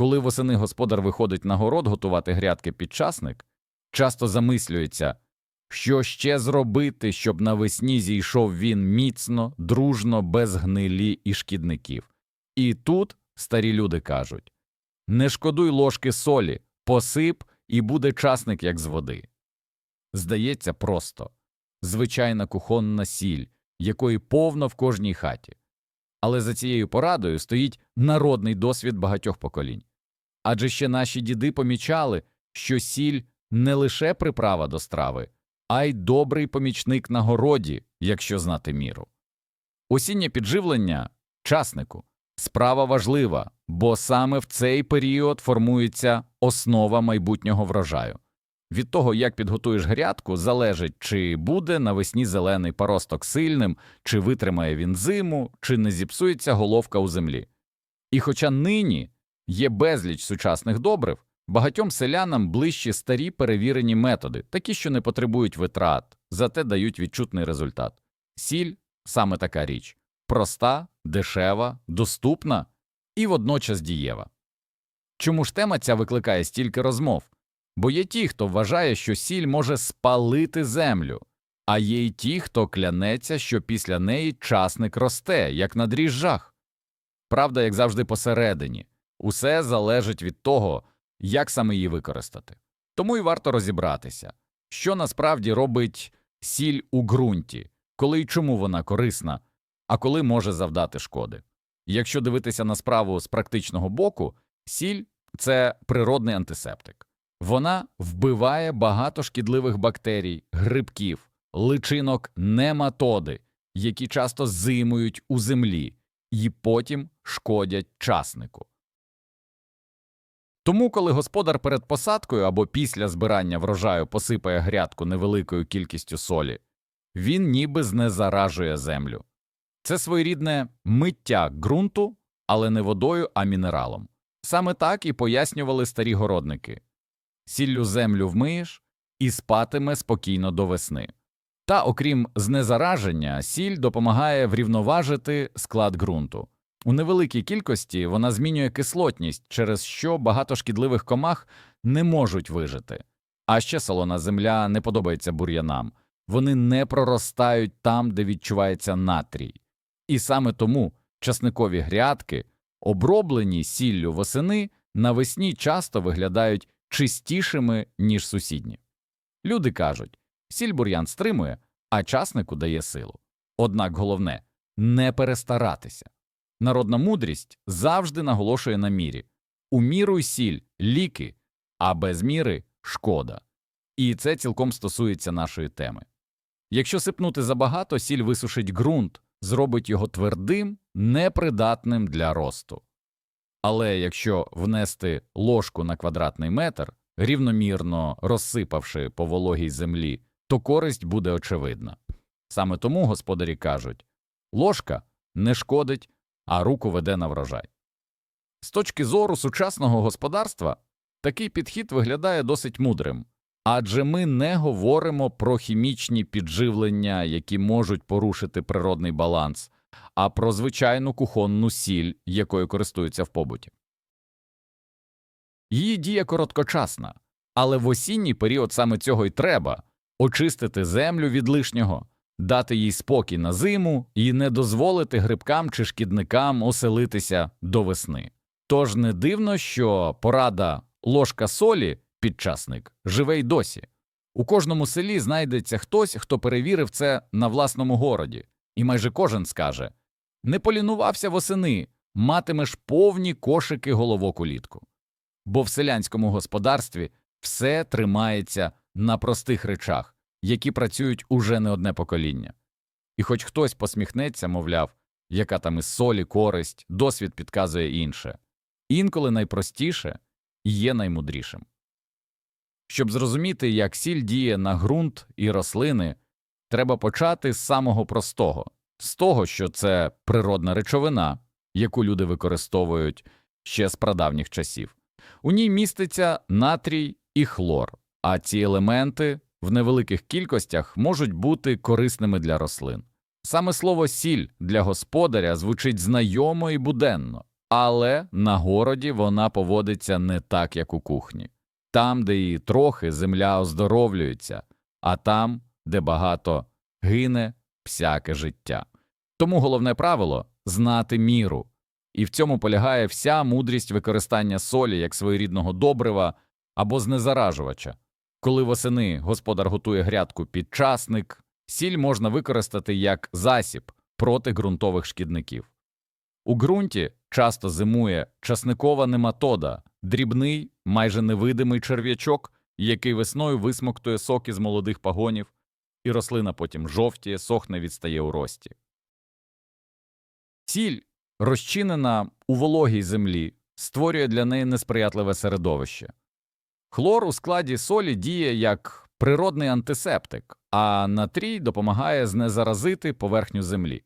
Коли восени господар виходить на город готувати грядки під часник, часто замислюється, що ще зробити, щоб навесні зійшов він міцно, дружно, без гнилі і шкідників. І тут старі люди кажуть не шкодуй ложки солі, посип, і буде часник, як з води. Здається, просто звичайна кухонна сіль, якої повно в кожній хаті. Але за цією порадою стоїть народний досвід багатьох поколінь. Адже ще наші діди помічали, що сіль не лише приправа до страви, а й добрий помічник на городі, якщо знати міру. Осіннє підживлення часнику справа важлива, бо саме в цей період формується основа майбутнього врожаю. Від того, як підготуєш грядку, залежить, чи буде навесні зелений паросток сильним, чи витримає він зиму, чи не зіпсується головка у землі. І хоча нині є безліч сучасних добрив, багатьом селянам ближчі старі перевірені методи, такі, що не потребують витрат, зате дають відчутний результат. Сіль саме така річ проста, дешева, доступна і водночас дієва. Чому ж тема ця викликає стільки розмов? Бо є ті, хто вважає, що сіль може спалити землю, а є й ті, хто клянеться, що після неї часник росте, як на дріжджах. Правда, як завжди, посередині усе залежить від того, як саме її використати. Тому й варто розібратися, що насправді робить сіль у ґрунті, коли й чому вона корисна, а коли може завдати шкоди. Якщо дивитися на справу з практичного боку, сіль це природний антисептик. Вона вбиває багато шкідливих бактерій, грибків, личинок нематоди, які часто зимують у землі і потім шкодять часнику. Тому, коли господар перед посадкою або після збирання врожаю посипає грядку невеликою кількістю солі, він ніби знезаражує землю. Це своєрідне миття ґрунту, але не водою, а мінералом. Саме так і пояснювали старі городники сіллю землю вмиєш і спатиме спокійно до весни. Та, окрім знезараження, сіль допомагає врівноважити склад ґрунту. У невеликій кількості вона змінює кислотність, через що багато шкідливих комах не можуть вижити. А ще солона земля не подобається бур'янам, вони не проростають там, де відчувається натрій. І саме тому часникові грядки, оброблені сіллю восени, навесні часто виглядають чистішими, ніж сусідні. Люди кажуть, сіль бур'ян стримує, а часнику дає силу. Однак головне не перестаратися. Народна мудрість завжди наголошує на мірі у міру й сіль ліки, а без міри шкода. І це цілком стосується нашої теми. Якщо сипнути забагато, сіль висушить ґрунт, зробить його твердим, непридатним для росту. Але якщо внести ложку на квадратний метр, рівномірно розсипавши по вологій землі, то користь буде очевидна. Саме тому господарі кажуть ложка не шкодить, а руку веде на врожай. З точки зору сучасного господарства такий підхід виглядає досить мудрим, адже ми не говоримо про хімічні підживлення, які можуть порушити природний баланс, а про звичайну кухонну сіль, якою користуються в побуті. Її дія короткочасна, але в осінній період саме цього й треба очистити землю від лишнього, дати їй спокій на зиму і не дозволити грибкам чи шкідникам оселитися до весни. Тож не дивно, що порада ложка солі підчасник живе й досі. У кожному селі знайдеться хтось, хто перевірив це на власному городі, і майже кожен скаже не полінувався восени, матимеш повні кошики головок улітку. Бо в селянському господарстві все тримається на простих речах, які працюють уже не одне покоління. І хоч хтось посміхнеться, мовляв, яка там із солі користь, досвід підказує інше, інколи найпростіше і є наймудрішим. Щоб зрозуміти, як сіль діє на ґрунт і рослини, треба почати з самого простого, з того, що це природна речовина, яку люди використовують ще з прадавніх часів. У ній міститься натрій і хлор, а ці елементи в невеликих кількостях можуть бути корисними для рослин. Саме слово сіль для господаря звучить знайомо і буденно, Але на городі вона поводиться не так, як у кухні. Там, де її трохи, земля оздоровлюється, а там, де багато гине всяке життя. Тому головне правило знати міру. І в цьому полягає вся мудрість використання солі як своєрідного добрива або знезаражувача. Коли восени господар готує грядку під часник, сіль можна використати як засіб проти ґрунтових шкідників. У ґрунті часто зимує часникова нематода, дрібний, майже невидимий черв'ячок, який весною висмоктує соки з молодих пагонів, і рослина потім жовтіє, сохне, відстає у рості. Сіль, розчинена у вологій землі, створює для неї несприятливе середовище. Хлор у складі солі діє як природний антисептик, а натрій допомагає знезаразити поверхню землі.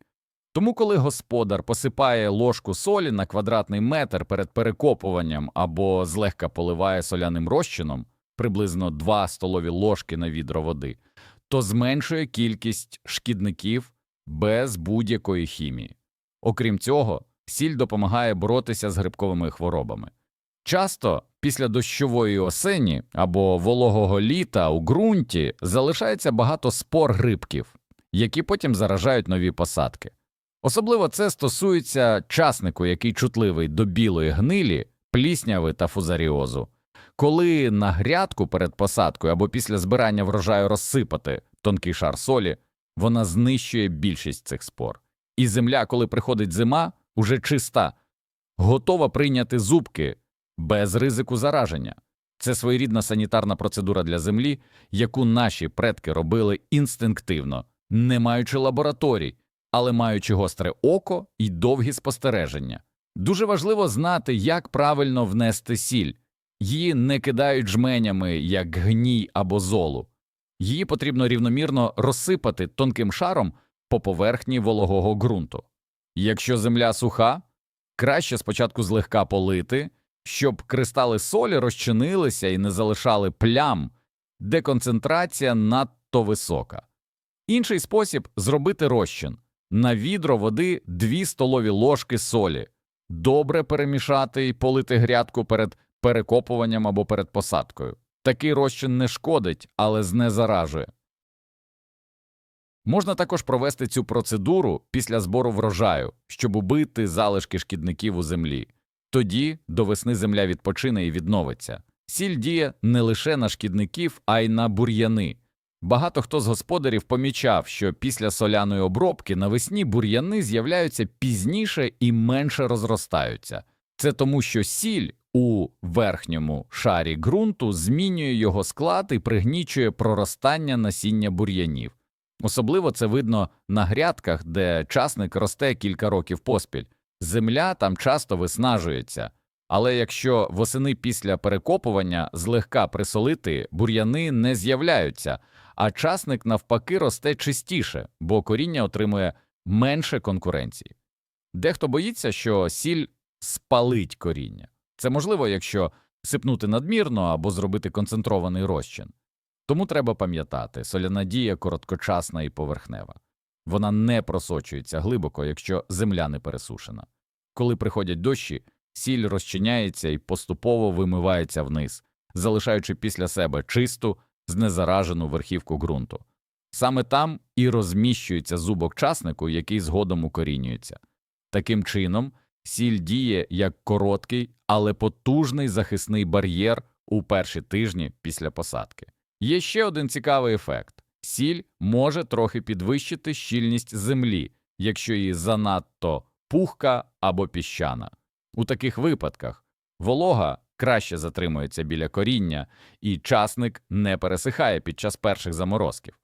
Тому, коли господар посипає ложку солі на квадратний метр перед перекопуванням або злегка поливає соляним розчином приблизно 2 столові ложки на відро води, то зменшує кількість шкідників без будь-якої хімії. Окрім цього, сіль допомагає боротися з грибковими хворобами. Часто після дощової осені або вологого літа у ґрунті залишається багато спор грибків, які потім заражають нові посадки. Особливо це стосується часнику, який чутливий до білої гнилі, плісняви та фузаріозу. Коли на грядку перед посадкою або після збирання врожаю розсипати тонкий шар солі, вона знищує більшість цих спор. І земля, коли приходить зима, уже чиста, готова прийняти зубки без ризику зараження. Це своєрідна санітарна процедура для землі, яку наші предки робили інстинктивно, не маючи лабораторій, але маючи гостре око і довгі спостереження. Дуже важливо знати, як правильно внести сіль. Її не кидають жменями, як гній або золу. Її потрібно рівномірно розсипати тонким шаром по поверхні вологого ґрунту. Якщо земля суха, краще спочатку злегка полити, щоб кристали солі розчинилися і не залишали плям, де концентрація надто висока. Інший спосіб зробити розчин на відро води 2 столові ложки солі, добре перемішати і полити грядку перед перекопуванням або перед посадкою. Такий розчин не шкодить, але знезаражує. Можна також провести цю процедуру після збору врожаю, щоб убити залишки шкідників у землі. Тоді до весни земля відпочине і відновиться. Сіль діє не лише на шкідників, а й на бур'яни. Багато хто з господарів помічав, що після соляної обробки навесні бур'яни з'являються пізніше і менше розростаються. Це тому, що сіль у верхньому шарі ґрунту змінює його склад і пригнічує проростання насіння бур'янів. Особливо це видно на грядках, де часник росте кілька років поспіль. Земля там часто виснажується, але якщо восени після перекопування злегка присолити, бур'яни не з'являються, а часник навпаки росте чистіше, бо коріння отримує менше конкуренції. Дехто боїться, що сіль спалить коріння. Це можливо, якщо сипнути надмірно або зробити концентрований розчин. Тому треба пам'ятати, соляна дія короткочасна і поверхнева. Вона не просочується глибоко, якщо земля не пересушена. Коли приходять дощі, сіль розчиняється і поступово вимивається вниз, залишаючи після себе чисту, знезаражену верхівку ґрунту. Саме там і розміщується зубок часнику, який згодом укорінюється. Таким чином, сіль діє як короткий, але потужний захисний бар'єр у перші тижні після посадки. Є ще один цікавий ефект сіль може трохи підвищити щільність землі, якщо її занадто пухка або піщана. У таких випадках волога краще затримується біля коріння, і часник не пересихає під час перших заморозків.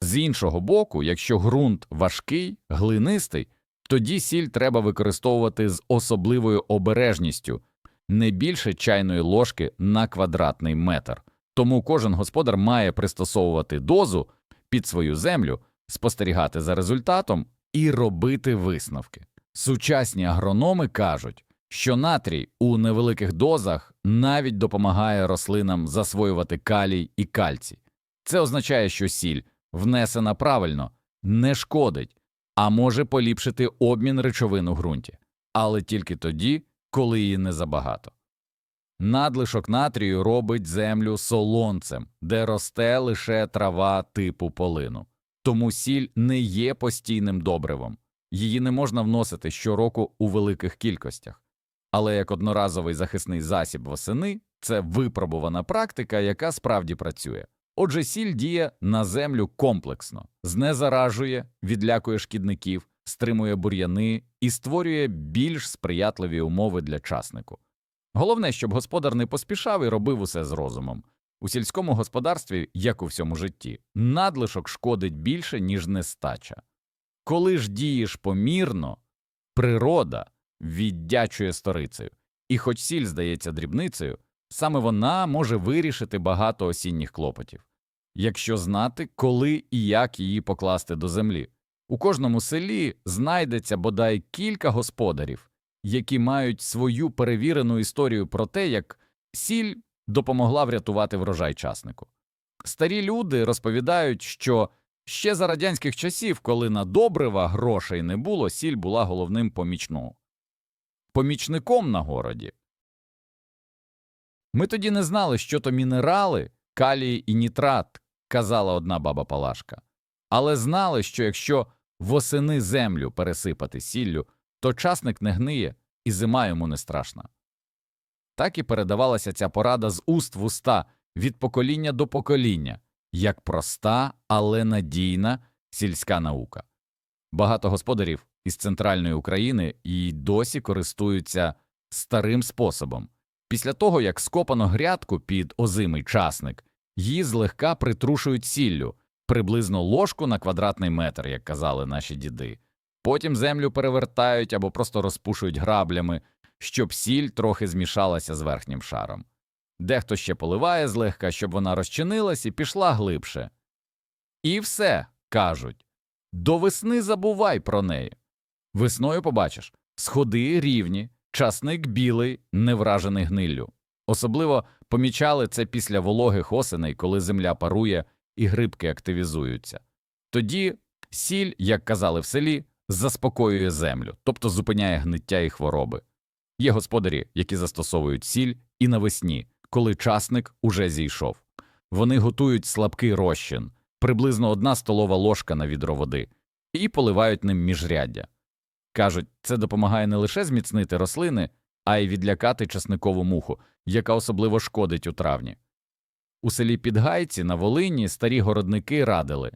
З іншого боку, якщо ґрунт важкий, глинистий, тоді сіль треба використовувати з особливою обережністю не більше чайної ложки на квадратний метр. Тому кожен господар має пристосовувати дозу під свою землю, спостерігати за результатом і робити висновки. Сучасні агрономи кажуть, що натрій у невеликих дозах навіть допомагає рослинам засвоювати калій і кальцій. Це означає, що сіль, внесена правильно, не шкодить, а може поліпшити обмін речовин у ґрунті. але тільки тоді, коли її не забагато. Надлишок натрію робить землю солонцем, де росте лише трава типу полину. Тому сіль не є постійним добривом, її не можна вносити щороку у великих кількостях. Але як одноразовий захисний засіб восени це випробувана практика, яка справді працює. Отже, сіль діє на землю комплексно, знезаражує, відлякує шкідників, стримує бур'яни і створює більш сприятливі умови для часнику. Головне, щоб господар не поспішав і робив усе з розумом. У сільському господарстві, як у всьому житті, надлишок шкодить більше, ніж нестача. Коли ж дієш помірно, природа віддячує сторицею, і хоч сіль здається дрібницею, саме вона може вирішити багато осінніх клопотів, якщо знати, коли і як її покласти до землі. У кожному селі знайдеться бодай кілька господарів, які мають свою перевірену історію про те, як сіль допомогла врятувати врожай часнику. Старі люди розповідають, що ще за радянських часів, коли на добрива грошей не було, сіль була головним помічном. помічником на городі. Ми тоді не знали, що то мінерали, калій і нітрат, казала одна баба Палашка, але знали, що якщо восени землю пересипати сіллю, то часник не гниє і зима йому не страшна. Так і передавалася ця порада з уст в уста від покоління до покоління, як проста, але надійна сільська наука. Багато господарів із центральної України і досі користуються старим способом. Після того, як скопано грядку під озимий часник, її злегка притрушують сіллю, приблизно ложку на квадратний метр, як казали наші діди. Потім землю перевертають або просто розпушують граблями, щоб сіль трохи змішалася з верхнім шаром. Дехто ще поливає злегка, щоб вона розчинилась і пішла глибше. І все, кажуть, до весни забувай про неї. Весною побачиш сходи рівні, часник білий, не вражений гниллю. Особливо помічали це після вологих осеней, коли земля парує і грибки активізуються. Тоді сіль, як казали в селі, заспокоює землю, тобто зупиняє гниття і хвороби. Є господарі, які застосовують сіль і навесні, коли часник уже зійшов. Вони готують слабкий розчин, приблизно одна столова ложка на відро води, і поливають ним міжряддя. Кажуть, це допомагає не лише зміцнити рослини, а й відлякати часникову муху, яка особливо шкодить у травні. У селі Підгайці на Волині старі городники радили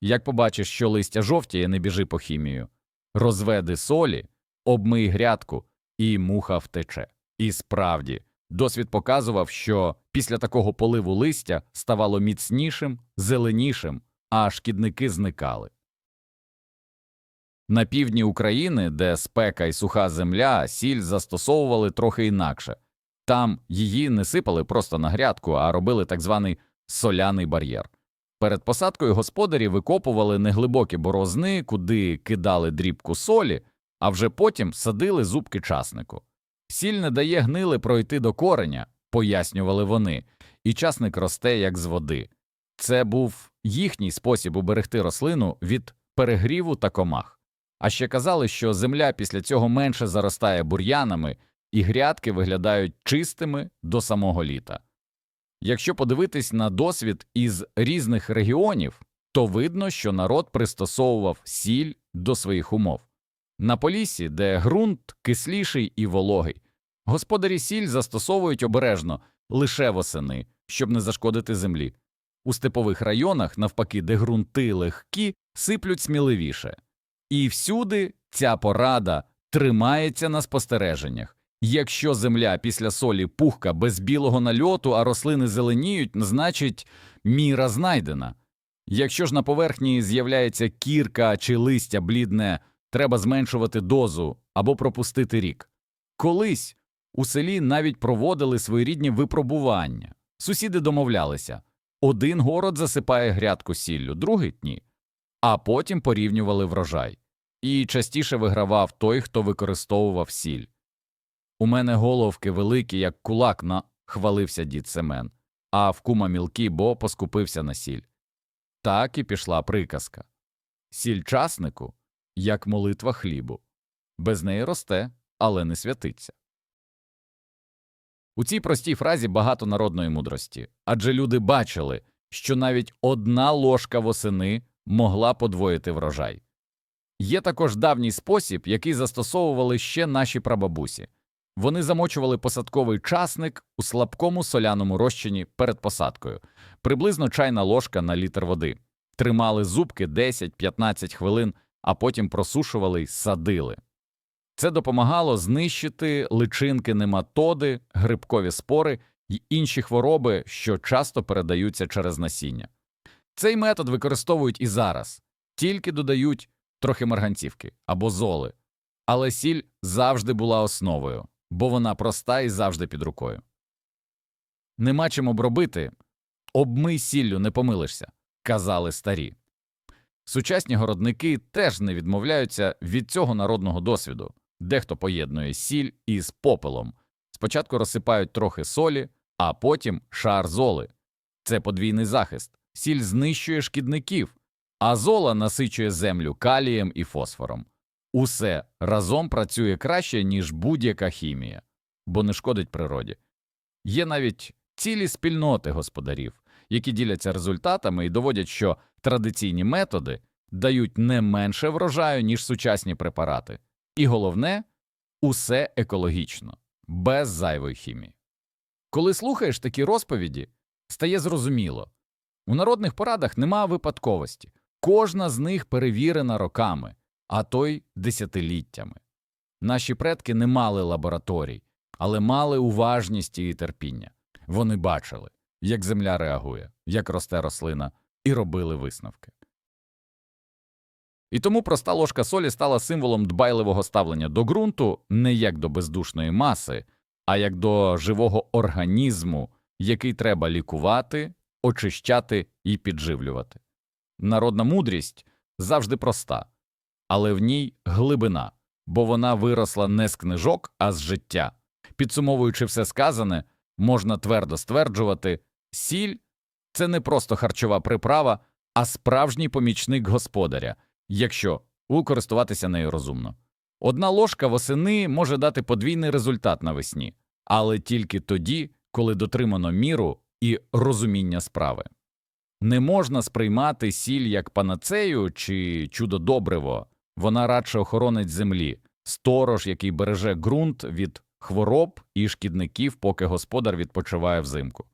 як побачиш, що листя жовтіє, не біжи по хімію, розведи солі, обмий грядку, і муха втече. І справді, досвід показував, що після такого поливу листя ставало міцнішим, зеленішим, а шкідники зникали. На півдні України, де спека і суха земля, сіль застосовували трохи інакше. Там її не сипали просто на грядку, а робили так званий соляний бар'єр. Перед посадкою господарі викопували неглибокі борозни, куди кидали дрібку солі, а вже потім садили зубки часнику. Сіль не дає гнили пройти до кореня, пояснювали вони, і часник росте як з води. Це був їхній спосіб уберегти рослину від перегріву та комах. А ще казали, що земля після цього менше заростає бур'янами, і грядки виглядають чистими до самого літа. Якщо подивитись на досвід із різних регіонів, то видно, що народ пристосовував сіль до своїх умов. На Поліссі, де ґрунт кисліший і вологий, господарі сіль застосовують обережно лише восени, щоб не зашкодити землі. У степових районах, навпаки, де ґрунти легкі, сиплють сміливіше. І всюди ця порада тримається на спостереженнях. Якщо земля після солі пухка без білого нальоту, а рослини зеленіють, значить міра знайдена. Якщо ж на поверхні з'являється кірка чи листя блідне, треба зменшувати дозу або пропустити рік. Колись у селі навіть проводили своєрідні випробування. Сусіди домовлялися один город засипає грядку сіллю, другий ні, а потім порівнювали врожай. І частіше вигравав той, хто використовував сіль. У мене головки великі, як кулак, на хвалився дід Семен, а в кума мілкі, бо поскупився на сіль. Так і пішла приказка сіль часнику, як молитва хлібу. Без неї росте, але не святиться. У цій простій фразі багато народної мудрості, адже люди бачили, що навіть одна ложка восени могла подвоїти врожай. Є також давній спосіб, який застосовували ще наші прабабусі. Вони замочували посадковий часник у слабкому соляному розчині перед посадкою, приблизно чайна ложка на літр води, тримали зубки 10-15 хвилин, а потім просушували й садили. Це допомагало знищити личинки нематоди, грибкові спори й інші хвороби, що часто передаються через насіння. Цей метод використовують і зараз, тільки додають трохи марганцівки або золи, але сіль завжди була основою, бо вона проста і завжди під рукою. Нема чим обробити, обмий сіллю, не помилишся, казали старі. Сучасні городники теж не відмовляються від цього народного досвіду. Дехто поєднує сіль із попелом. Спочатку розсипають трохи солі, а потім шар золи. Це подвійний захист. Сіль знищує шкідників, а зола насичує землю калієм і фосфором. Усе разом працює краще, ніж будь-яка хімія, бо не шкодить природі. Є навіть цілі спільноти господарів, які діляться результатами і доводять, що традиційні методи дають не менше врожаю, ніж сучасні препарати. І головне усе екологічно, без зайвої хімії. Коли слухаєш такі розповіді, стає зрозуміло у народних порадах нема випадковості, кожна з них перевірена роками, а то й десятиліттями. Наші предки не мали лабораторій, але мали уважність і терпіння. Вони бачили, як земля реагує, як росте рослина, і робили висновки. І тому проста ложка солі стала символом дбайливого ставлення до ґрунту не як до бездушної маси, а як до живого організму, який треба лікувати, очищати і підживлювати. Народна мудрість завжди проста, але в ній глибина, бо вона виросла не з книжок, а з життя. Підсумовуючи все сказане, можна твердо стверджувати, сіль це не просто харчова приправа, а справжній помічник господаря, якщо користуватися нею розумно. Одна ложка восени може дати подвійний результат навесні, але тільки тоді, коли дотримано міру і розуміння справи. Не можна сприймати сіль як панацею чи чудо-добриво, вона радше охоронить землі, сторож, який береже ґрунт від хвороб і шкідників, поки господар відпочиває взимку.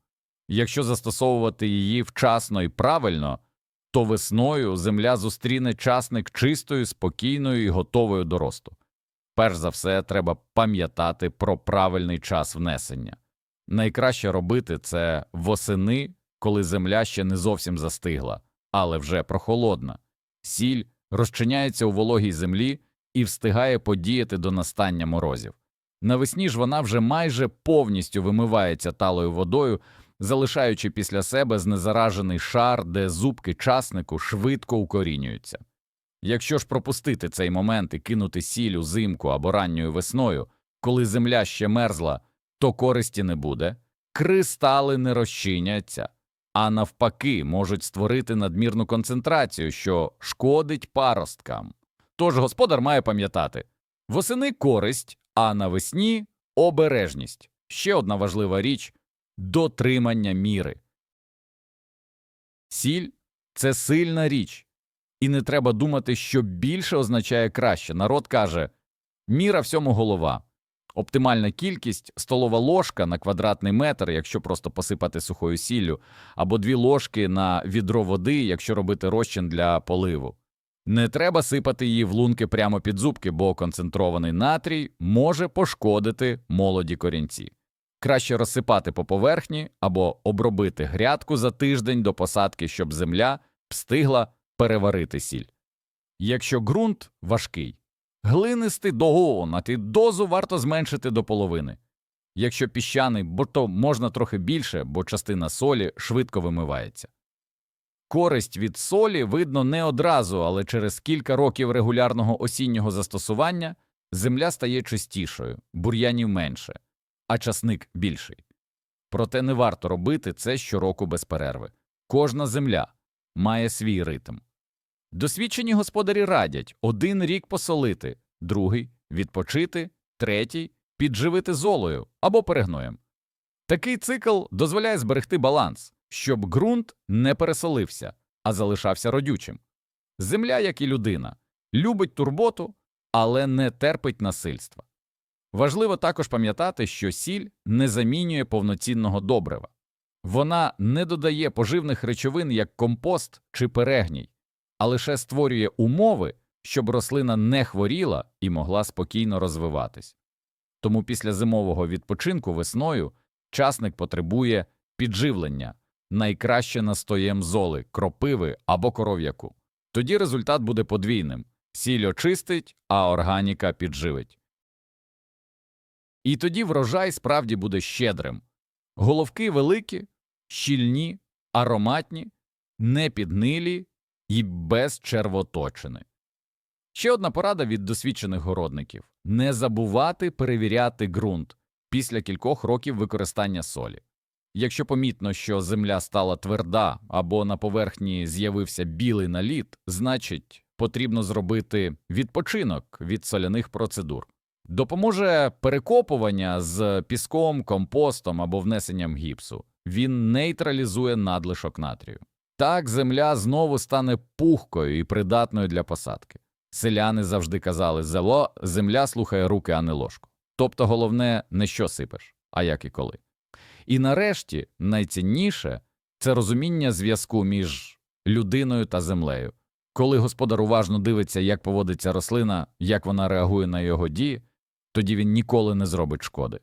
Якщо застосовувати її вчасно і правильно, то весною земля зустріне часник чистою, спокійною і готовою до росту. Перш за все, треба пам'ятати про правильний час внесення. Найкраще робити це восени, коли земля ще не зовсім застигла, але вже прохолодна. Сіль розчиняється у вологій землі і встигає подіяти до настання морозів. Навесні ж вона вже майже повністю вимивається талою водою, залишаючи після себе знезаражений шар, де зубки часнику швидко укорінюються. Якщо ж пропустити цей момент і кинути сіль узимку або ранньою весною, коли земля ще мерзла, то користі не буде, кристали не розчиняться, а навпаки можуть створити надмірну концентрацію, що шкодить паросткам. Тож господар має пам'ятати восени користь, а навесні обережність. Ще одна важлива річ дотримання міри. Сіль це сильна річ, і не треба думати, що більше означає краще. Народ каже міра всьому голова. Оптимальна кількість столова ложка на квадратний метр, якщо просто посипати сухою сіллю, або дві ложки на відро води, якщо робити розчин для поливу. Не треба сипати її в лунки прямо під зубки, бо концентрований натрій може пошкодити молоді корінці. Краще розсипати по поверхні або обробити грядку за тиждень до посадки, щоб земля встигла переварити сіль. Якщо ґрунт важкий, глинистий догонати, дозу варто зменшити до половини. Якщо піщаний, бо то можна трохи більше, бо частина солі швидко вимивається. Користь від солі видно не одразу, але через кілька років регулярного осіннього застосування земля стає чистішою, бур'янів менше, а часник більший. Проте не варто робити це щороку без перерви. Кожна земля має свій ритм. Досвідчені господарі радять один рік посолити, другий відпочити третій підживити золою або перегноєм. Такий цикл дозволяє зберегти баланс, щоб ґрунт не пересолився, а залишався родючим. Земля, як і людина, любить турботу, але не терпить насильства. Важливо також пам'ятати, що сіль не замінює повноцінного добрива. Вона не додає поживних речовин як компост чи перегній, а лише створює умови, щоб рослина не хворіла і могла спокійно розвиватись. Тому після зимового відпочинку весною часник потребує підживлення, найкраще настоєм золи, кропиви або коров'яку. Тоді результат буде подвійним – сіль очистить, а органіка підживить. І тоді врожай справді буде щедрим. Головки великі, щільні, ароматні, не підгнилі і без червоточини. Ще одна порада від досвідчених городників – не забувати перевіряти ґрунт після кількох років використання солі. Якщо помітно, що земля стала тверда або на поверхні з'явився білий наліт, значить потрібно зробити відпочинок від соляних процедур. Допоможе перекопування з піском, компостом або внесенням гіпсу. Він нейтралізує надлишок натрію. Так земля знову стане пухкою і придатною для посадки. Селяни завжди казали «Зело, земля слухає руки, а не ложку. Тобто головне не що сипеш, а як і коли. І нарешті найцінніше це розуміння зв'язку між людиною та землею. Коли господар уважно дивиться, як поводиться рослина, як вона реагує на його дії, тоді він ніколи не зробить шкоди.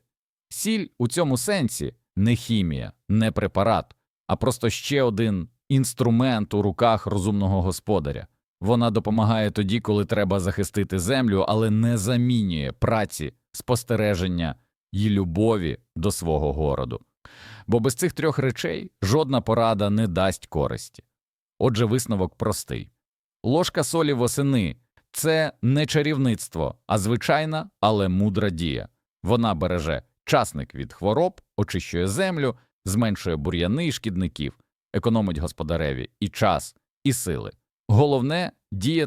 Сіль у цьому сенсі не хімія, не препарат, а просто ще один інструмент у руках розумного господаря. Вона допомагає тоді, коли треба захистити землю, але не замінює праці, спостереження і любові до свого городу. Бо без цих трьох речей жодна порада не дасть користі. Отже, висновок простий. Ложка солі восени – це не чарівництво, а звичайна, але мудра дія. Вона береже часник від хвороб, очищує землю, зменшує бур'яни і шкідників, економить господареві і час, і сили. Головне – діяти